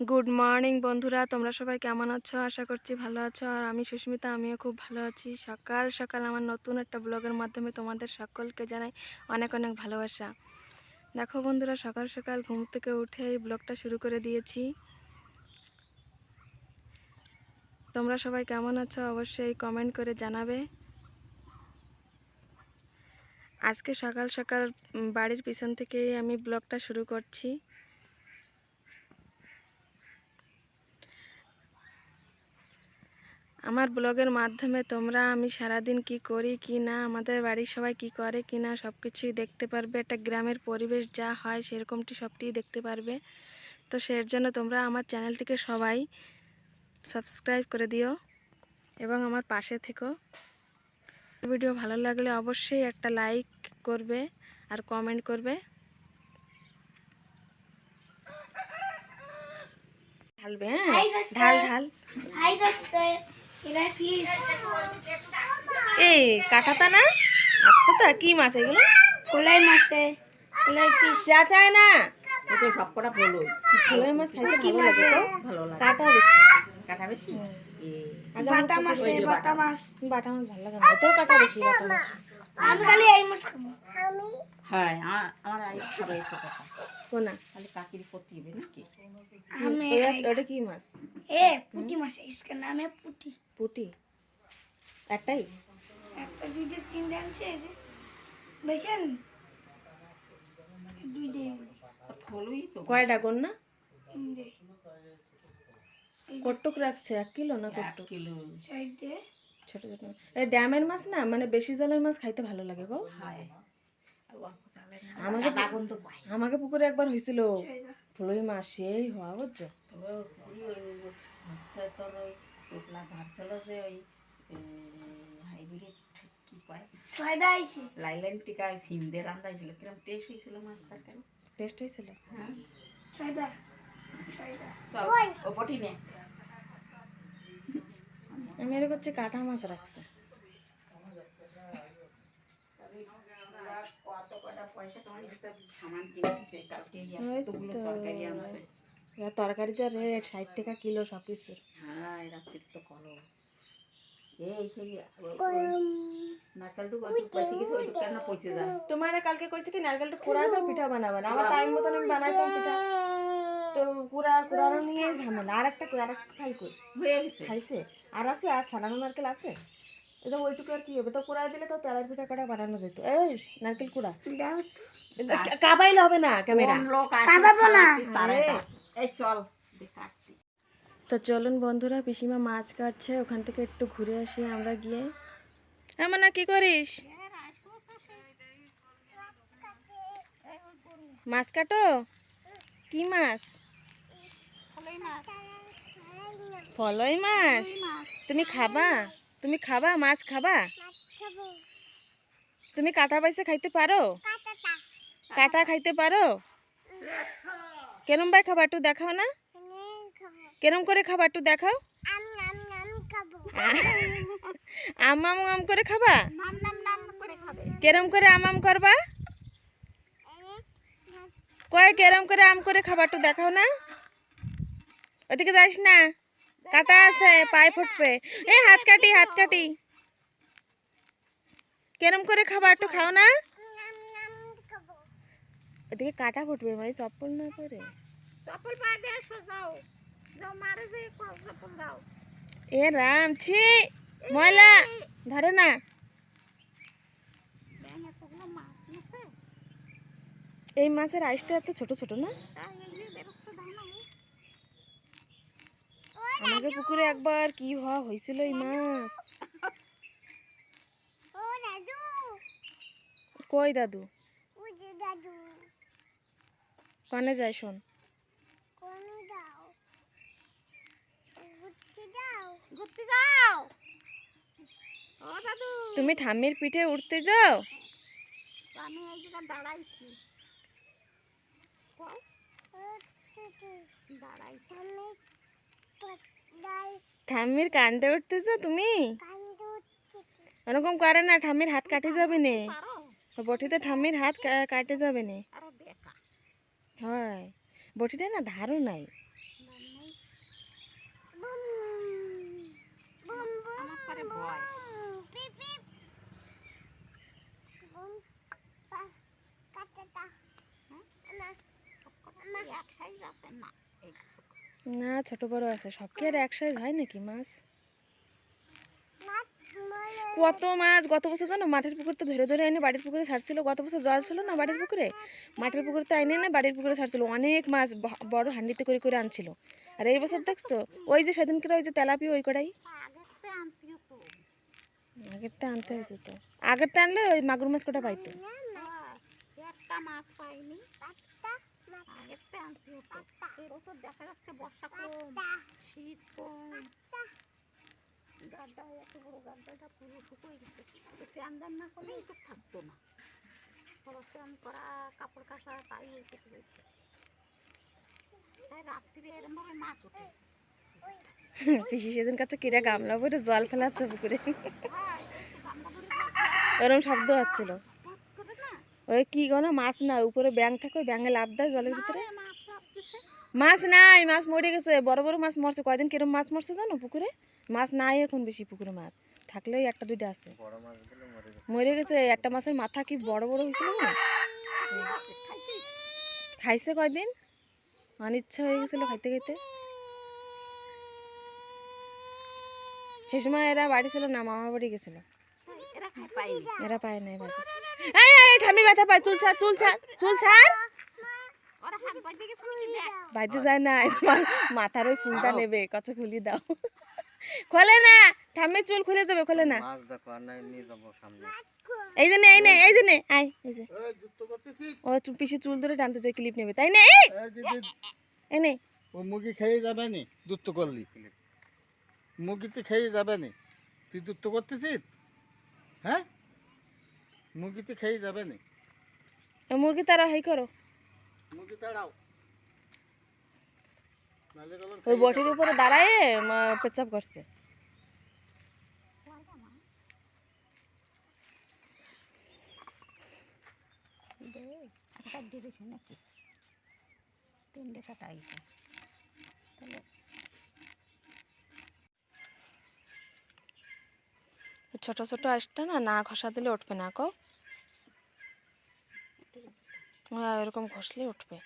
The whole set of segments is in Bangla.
গুড মর্নিং বন্ধুরা। তোমরা সবাই কেমন আছো? আশা করছি ভালো আছো। আর আমি সুস্মিতা, আমিও খুব ভালো আছি। সকাল সকাল আমার নতুন একটা ব্লগের মাধ্যমে তোমাদের সকলকে জানাই অনেক অনেক ভালোবাসা। দেখো বন্ধুরা, সকাল সকাল ঘুম থেকে উঠে এই ব্লগটা শুরু করে দিয়েছি। তোমরা সবাই কেমন আছো? অবশ্যই কমেন্ট করে জানাবে। আজকে সকাল সকাল বাড়ির পিছন থেকেই আমি ব্লগটা শুরু করছি। আমার ব্লগের মাধ্যমে তোমরা আমি সারাদিন কি করি কি না আমাদের বাড়ির সবাই কি করে কি না সব কিছুই দেখতে পারবে। একটা গ্রামের পরিবেশ যা হয় সেরকমটি সবটিই দেখতে পারবে। তো সের জন্য তোমরা আমার চ্যানেলটিকে সবাই সাবস্ক্রাইব করে দিও এবং আমার পাশে থেকো। ভিডিও ভালো লাগলে অবশ্যই একটা লাইক করবে আর কমেন্ট করবে। ঢালবে হ্যাঁ? ঢাল ঢাল। এই কাটাতা না? আসতে তো কি মাছ এগুলো? Kulay maste. Kulay fish. যা চায় না। ওকে সব কটা ফলোই ফলই মাছ খাইতে ভালো লাগে তো? ভালো লাগে। কাটা বেশি। কাটা বেশি? mas ওই যে bata mas. বাটা মাছ। ভালো লাগে না। তো কাটা বেশি বাটা মাছ। আমি খালি এই মাছ খাব। আমি হ্যাঁ আমার আমার আই খাবে। কোনা খালি কাকির করতে হবে নাকি? আমি ওটা- ওটা কি মাছ এ পুটি মাছ इसका नाम है पुटी পুটি একটাই একটা দুইটা তিনটে আনছে এই যে বেছেন দুই দে ফলোই তো কয়টা গোন না তিন দে কটুক রাখছে এক কিলো না এক কটুক কিলো সাইড দে ছোট ছোট এই ড্যামের মাছ না মানে বেশি জলের মাছ খাইতে ভালো লাগে গো হয় আর অল্প চালে না আমাকে আদা গন্ধ পায় আমাকে পুকুরে একবার হয়েছিল ফলই মাছ সেই হওয়া বুঝছ? লাইলাইন টিকা সিম দিয়ে কিরম টেস্ট হয়েছিল মাছ তরকারি টেস্ট হয়েছিল? হ্যাঁ। আমি হচ্ছে কাটা মাছ রাখছে কত কটা পয়সা তোমার হিসাব সামান কিনেছে কালকে ওই এতগুলো তো। তরকারি আনছে। এবার তরকারি যা রেট ষাট টাকা কিলো সব কিছুর হ্যাঁ রাত্রি তো কলো এই সেই নারকেলটুকু ওই পয়সা কিছু ওই কেন পয়সা যায় তোমার কালকে কইছে কি নারকেলটা কুড়াই দাও পিঠা বানাবে না। আমার টাইম মতন আমি বানাইতাম পিঠা। তো কুড়া কুড়ানো নিয়ে ঝামেলা। আর একটা কই আর একটা খাই কই? হয়ে গেছে। খাইছে? আর আছে আর সানানো নারকেল আছে? এটা ওইটুকু আর কি হবে? তো কুড়াই দিলে তো তেলের পিঠা কটা বানানো যেত। এই নারকেল কুড়া। কাবাইলে হবে না ক্যামেরা? কাবাবো না। এই চল তো চলুন বন্ধুরা পিসিমা মাছ কাটছে ওখান থেকে একটু ঘুরে আসি আমরা গিয়ে। এমন না কি করিস? মাছ কাটো? কি মাছ। ফলই মাছ? তুমি খাবা? তুমি খাবা, মাছ খাবা? তুমি কাটা পাইসে খাইতে পারো? কাটা খাইতে পারো? কেরম ভাই খাবা একটু দেখাও না। কেরম করে খাবা একটু দেখাও। আম আম আম করে খাবা? কেরম করে আম আম করবা? কয় কেরম করে আম করে খাবা একটু দেখাও না। ওদিকে যাস না? কাটা আছে পায়ে ফুটবে। এই হাত কাটি হাত কাটি। কেরম করে খাবা একটু খাও না। ওদিকে কাটা ফুটবে ভাই চপ্পল না করে চপ্পল পায়ে দিয়ে যাও। যাও মারে যে চপ্পল দাও। এ রাম ছি ময়লা ধরে না। এই মাছের আইসটা এত ছোট ছোট না? আমাকে পুকুরে একবার কি হওয়া হয়েছিল এই মাছ? কই দাদু? কানে যায় শোন। তুমি ঠাম্মির পিঠে উঠতে যাও? আমি এই জায়গায় দাঁড়াইছি। দাঁড়াইছি। ঠাম্মির কান্দে উঠতেছ তুমি? ওরকম করে না ঠাম্মির হাত কাটে যাবে নে। বটিতে ঠাম্মির হাত কাটে যাবে নে। হয়। বটিটা না ধারও নাই। না না ছোট বড় আছে সব কি আর এক সাইজ হয় নাকি মাছ কত মাছ গত বছর জানো মাঠের পুকুর তো ধরে ধরে এনে বাড়ির পুকুরে ছাড়ছিল গত বছর জল ছিল না বাড়ির পুকুরে মাঠের পুকুরতে এনে না বাড়ির পুকুরে ছাড়ছিল অনেক মাছ বড় হান্ডিতে করে করে আনছিল আর এই বছর দেখছ ওই যে সেদিনকে ওই যে তেলাপি ওই কড়াই আগেরটা তো আনতে হতো তো আগেরটা আনলে ওই মাগুর মাছ কটা পাইতো হ্যাঁ, দেখা যাচ্ছে বর্ষা কম শীত কম গাড্ডা এত বড় গাড্ডাটা পুরো শুকিয়ে গেছে তো চান দান না করলে থাকতো না সবার করা কাপড় কাচা তাই হয়েছে তাই এরমভাবে মাছ পিসি সেদিন কাছে কিরা গামলা ভরে জল ফেলাচ্ছে পুকুরে। ওরম শব্দ হচ্ছিল। ওই কি গো মাছ না উপরে ব্যাং থাকে ওই ব্যাঙে লাভ দেয় জলের ভিতরে। মাছ নাই মাছ মরে গেছে বড় বড় মাছ মরছে। কয়দিন কিরম মাছ মরছে জানো পুকুরে? মাছ নাই এখন বেশি পুকুরে মাছ। থাকলেই একটা দুইটা আছে। মরে গেছে। একটা মাছের মাথা কি বড় বড় হয়েছিল না খাইছে কয়দিন? অনিচ্ছা হয়ে গেছিল খাইতে খাইতে। সে সময় এরা বাড়ি ছিল না মামা বাড়ি গেছিল। এরা খাই এরা পায় নাই বাড়ি। ঠামি ব্যথা পায়। চুল ছাড় চুল ছাড় চুল ছাড়। বাইতে যায় না তোমার মাথার ওই ফুলটা নেবে কত খুলি দাও। খোলে না ঠাম্মি চুল খুলে যাবে খোলে না। মাছ দেখো আর নাই নিয়ে যাব সামনে। এই যে এই নে এই যে নে আয় এই যে। ও পিসি চুল ধরে টানতে চাই ক্লিপ নেবে। তাই না এই। এই নে। ও মুরগি খেয়ে যাবে নি? দুধ তো করলি। মুরগিতে খেয়ে যাবে নি? তুই দুধ তো করতেছিস? হ্যাঁ? মুরগিতে খেয়ে যাবে নি। মুরগি তারা হাই করো। মুরগি তাড়াও। ওই বটির উপরে দাঁড়ায় পেচ্ছাপ করছে। একটা দিয়েছে নাকি তিনটে কাটা আইছে তাহলে ছোট ছোট আসতে না না ঘষা দিলে উঠবে না কো এরকম ঘষলে উঠবে।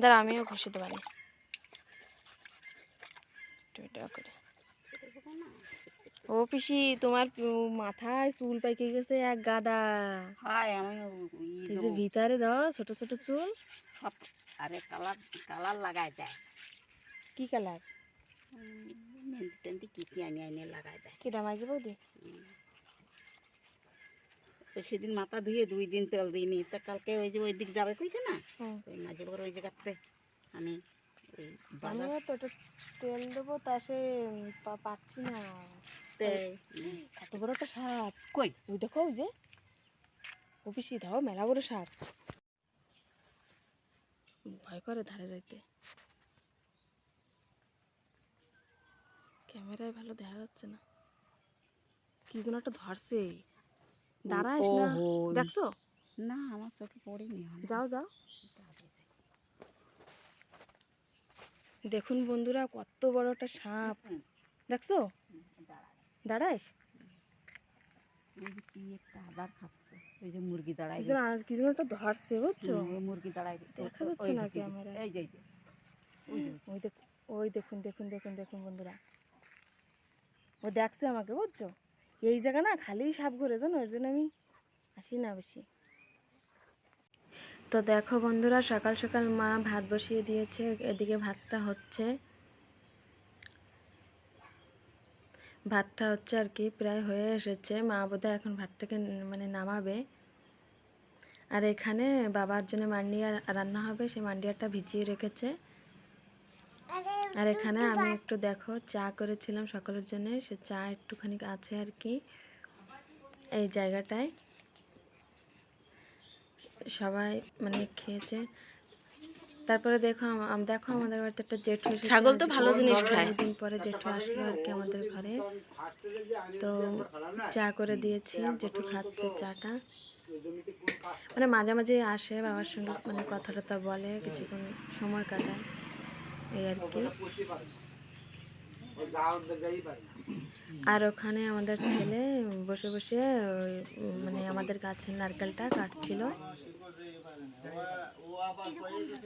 দাঁড়া আমিও ঘষে দেবো করে। ও পিসি তোমার মাথায় চুল পাইকে গেছে এক গাদা। হাই আমি এই যে ভিতরে দাও ছোট ছোট চুল। সব আরে কালার কালার লাগাই দেয়। কি কালার? মেহেন্দি টেন্দি কি কি আনি আনি লাগাই দেয়। কিটা মাইজে বৌদি? তো সেদিন মাথা ধুয়ে দুই দিন তেল দিইনি। তা কালকে ওই যে ওই দিক যাবে কইছে না? ওই মাঝে বড় ওই জায়গাতে আমি আমিও তো ওটা তেল দেবো তা সে পাচ্ছি না। এত বড় একটা সাপ। কই? ওই দেখো ওই যে। পিসি দাও মেলা বড় সাপ। ভয় করে ধারে যাইতে। ক্যামেরায় ভালো দেখা যাচ্ছে না। কি যেন একটা ধরছে। দাঁড়াইস না। দেখছ? না আমার চোখে পড়েনি যাও যাও। দেখুন বন্ধুরা কত বড় একটা সাপ। দেখছ? দাঁড়া। দাঁড়াইস ওই যে মুরগি যেন আর কি একটা ধরছে বুঝছ? মুরগি দাঁড়াই দেখা যাচ্ছে না। এই যে ওই দেখুন দেখুন দেখুন দেখুন বন্ধুরা। ও দেখছে আমাকে বুঝছ? এই জায়গা না খালি সাপ ঘুরে জানো, ওর জন্য আমি আসি না বেশি। তো দেখো বন্ধুরা, সকাল সকাল মা ভাত বসিয়ে দিয়েছে, এদিকে ভাতটা হচ্ছে। ভাতটা হচ্ছে আর কি, প্রায় হয়ে এসেছে। মা বোধহয় এখন ভাতটাকে মানে নামাবে। আর এখানে বাবার জন্য মান্ডিয়া রান্না হবে সেই মান্ডিয়াটা ভিজিয়ে রেখেছে। আর এখানে আমি একটু দেখো চা করেছিলাম সকলের জন্য সে চা একটুখানি আছে আর কি। এই জায়গাটায়। সবাই মানে খেয়েছে। তারপরে দেখো দেখো আমাদের বাড়িতে একটা জেঠু ছাগল তো ভালো জিনিস খায়। দিন পরে জেঠু আসলো আর কি আমাদের ঘরে। তো চা করে দিয়েছি জেঠু খাচ্ছে চাটা। মানে মাঝে মাঝে আসে বাবার সঙ্গে মানে কথা টথা বলে কিছুক্ষণ সময় কাটায়। এই আর কি। আর ওখানে আমাদের ছেলে বসে বসে মানে আমাদের গাছের নারকেলটা কাটছিল।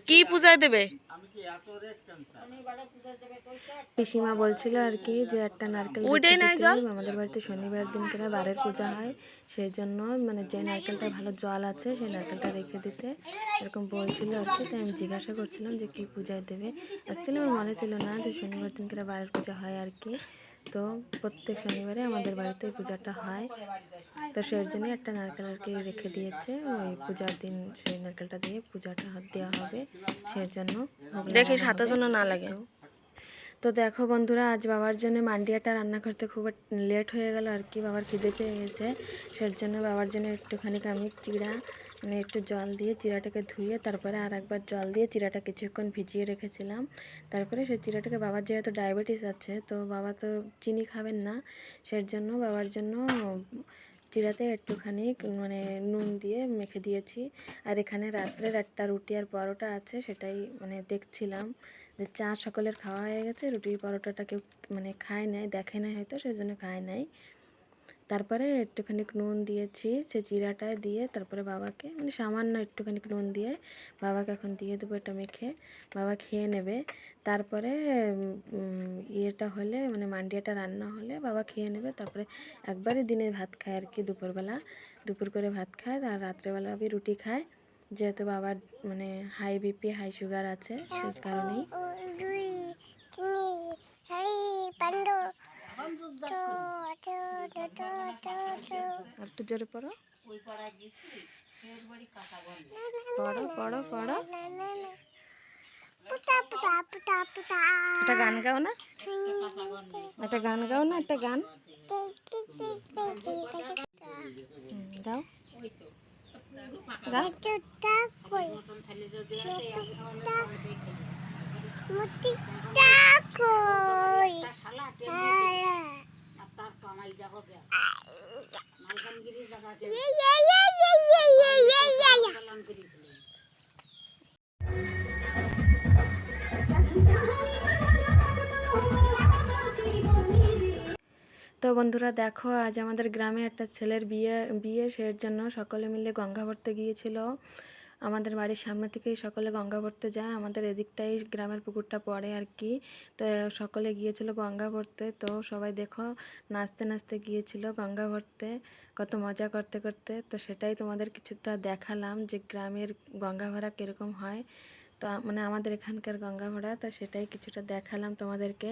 কি পূজায় দেবে? পিসিমা বলছিল আর কি যে একটা নারকেল আমাদের বাড়িতে শনিবার দিন করে বারের পূজা হয়। সেই জন্য মানে যে নারকেলটা ভালো জল আছে সেই নারকেলটা রেখে দিতে। এরকম বলছিল আর কি তাই আমি জিজ্ঞাসা করছিলাম যে কি পূজায় দেবে? অ্যাকচুয়ালি আমার মনে ছিল না যে শনিবার দিন করে বারের পূজা হয়। আর কি। তো প্রত্যেক শনিবারে আমাদের বাড়িতে পূজাটা হয়। তো সেই জন্য একটা নারকেল আর কি রেখে দিয়েছে। ওই পূজার দিন সেই নারকেলটা দিয়ে পূজাটা দেওয়া হবে। সেই জন্য দেখিস হাতে যেন না লাগে। তো দেখো বন্ধুরা আজ বাবার জন্য মান্ডিয়াটা রান্না করতে খুব লেট হয়ে গেল আর কি। বাবার খিদে পেয়ে গেছে। সেই জন্য বাবার জন্য একটুখানি আমি চিড়া একটু জল দিয়ে চিড়াটাকে ধুয়ে তারপরে আর একবার জল দিয়ে চিরাটা কিছুক্ষণ ভিজিয়ে রেখেছিলাম। তারপরে সেই চিরাটাকে বাবার যেহেতু ডায়াবেটিস আছে, তো বাবা তো চিনি খাবেন না সেই জন্য বাবার জন্য চিড়াতে একটুখানি মানে নুন দিয়ে মেখে দিয়েছি। আর এখানে রাত্রের একটা রুটি আর পরোটা আছে, সেটাই মানে দেখছিলাম যে চা সকলের খাওয়া হয়ে গেছে রুটি পরোটাটা কেউ মানে খায় নাই, দেখে নাই হয়তো সেই জন্য খায় নাই। তারপরে একটুখানি নুন দিয়েছি সে জিরাটায় দিয়ে তারপরে বাবাকে মানে সামান্য একটুখানি নুন দিয়ে বাবাকে এখন দিয়ে দেবো এটা মেখে বাবা খেয়ে নেবে তারপরে ইয়েটা হলে মানে মান্ডিয়াটা রান্না হলে বাবা খেয়ে নেবে তারপরে একবারে দিনে ভাত খায় আর কি দুপুরবেলা দুপুর করে ভাত খায় আর রাত্রেবেলা আমি রুটি খায় যেহেতু বাবার মানে হাই বিপি হাই সুগার আছে সেই কারণেই একটু জোরে পড়ো। পড়ো পড়ো পড়ো। একটা গান গাও না। একটা গান গাও না, একটা গান। গাও। গাও। তো বন্ধুরা, দেখো, আজ আমাদের গ্রামে একটা ছেলের বিয়ে বিয়ে, সের জন্য সকলে মিলে গঙ্গা ভরতে গিয়েছিল। আমাদের বাড়ির সামনে থেকেই সকলে গঙ্গা পড়তে যায়। আমাদের এদিকটাই গ্রামের পুকুরটা পড়ে আর কি। তো সকলে গিয়েছিল গঙ্গা পড়তে তো সবাই দেখো, নাচতে নাচতে গিয়েছিল গঙ্গা ভরতে কত মজা করতে করতে। তো সেটাই তোমাদের কিছুটা দেখালাম যে গ্রামের গঙ্গা ভরা কীরকম হয়। তো মানে আমাদের এখানকার গঙ্গা ভরা তা সেটাই কিছুটা দেখালাম তোমাদেরকে।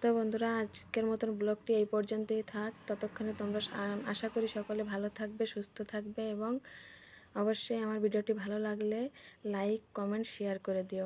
তো বন্ধুরা, আজকের মতন ব্লগটি এই পর্যন্তই থাক। ততক্ষণে তোমরা আশা করি সকলে ভালো থাকবে, সুস্থ থাকবে এবং অবশ্যই আমার ভিডিওটি ভালো লাগলে লাইক কমেন্ট শেয়ার করে দিও।